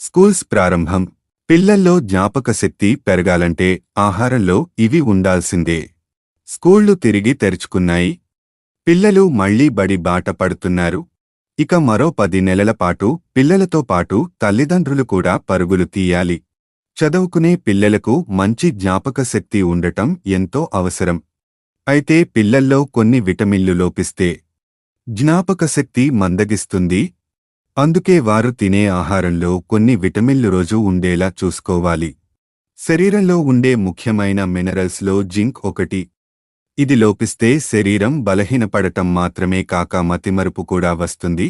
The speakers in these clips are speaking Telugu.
స్కూల్స్ ప్రారంభం. పిల్లల్లో జ్ఞాపక శక్తి పెరగాలంటే ఆహారంలో ఇవి ఉండాల్సిందే. స్కూళ్ళు తిరిగి తెరుచుకున్నాయి. పిల్లలు మళ్ళీ బడి బాట పడుతున్నారు. ఇక మరో పది నెలల పాటు పిల్లలతో పాటు తల్లిదండ్రులు కూడా పరుగులు తీయాలి. చదువుకునే పిల్లలకు మంచి జ్ఞాపక శక్తి ఉండటం ఎంతో అవసరం. అయితే పిల్లల్లో కొన్ని విటమిన్లు లోపిస్తే జ్ఞాపకశక్తి మందగిస్తుంది. అందుకే వారు తినే ఆహారంలో కొన్ని విటమిన్లు రోజు ఉండేలా చూసుకోవాలి. శరీరంలో ఉండే ముఖ్యమైన మినరల్స్లో జింక్ ఒకటి. ఇది లోపిస్తే శరీరం బలహీనపడటం మాత్రమే కాక మతిమరుపు కూడా వస్తుంది.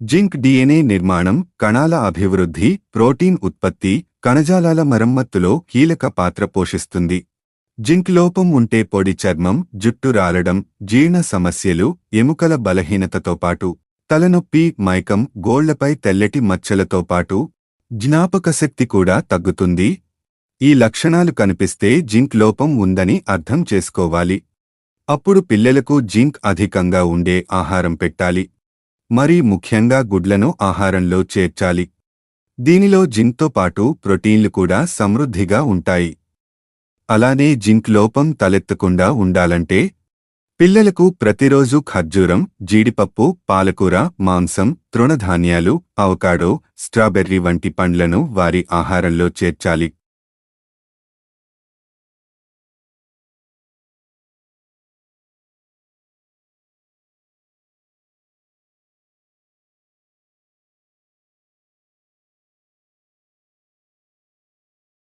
జింక్ డిఎన్ఏ నిర్మాణం కణాల అభివృద్ధి ప్రోటీన్ ఉత్పత్తి కణజాలాల మరమ్మత్తులో కీలక పాత్ర పోషిస్తుంది. జింక్ లోపం ఉంటే పొడి చర్మం జుట్టు రాలడం జీర్ణ సమస్యలు ఎముకల బలహీనతతో పాటు తలనొప్పి మైకం గోళ్ళపై తెల్లటి మచ్చలతో పాటు జ్ఞాపకశక్తి కూడా తగ్గుతుంది. ఈ లక్షణాలు కనిపిస్తే జింక్ లోపం ఉందని అర్థం చేసుకోవాలి. అప్పుడు పిల్లలకు జింక్ అధికంగా ఉండే ఆహారం పెట్టాలి. మరీ ముఖ్యంగా గుడ్లను ఆహారంలో చేర్చాలి. దీనిలో జింక్తో పాటు ప్రోటీన్లు కూడా సమృద్ధిగా ఉంటాయి. అలానే జింక్ లోపం తలెత్తకుండా ఉండాలంటే పిల్లలకు ప్రతిరోజు ఖర్జూరం జీడిపప్పు పాలకూర మాంసం తృణధాన్యాలు అవకాడో స్ట్రాబెర్రీ వంటి పండ్లను వారి ఆహారంలో చేర్చాలి.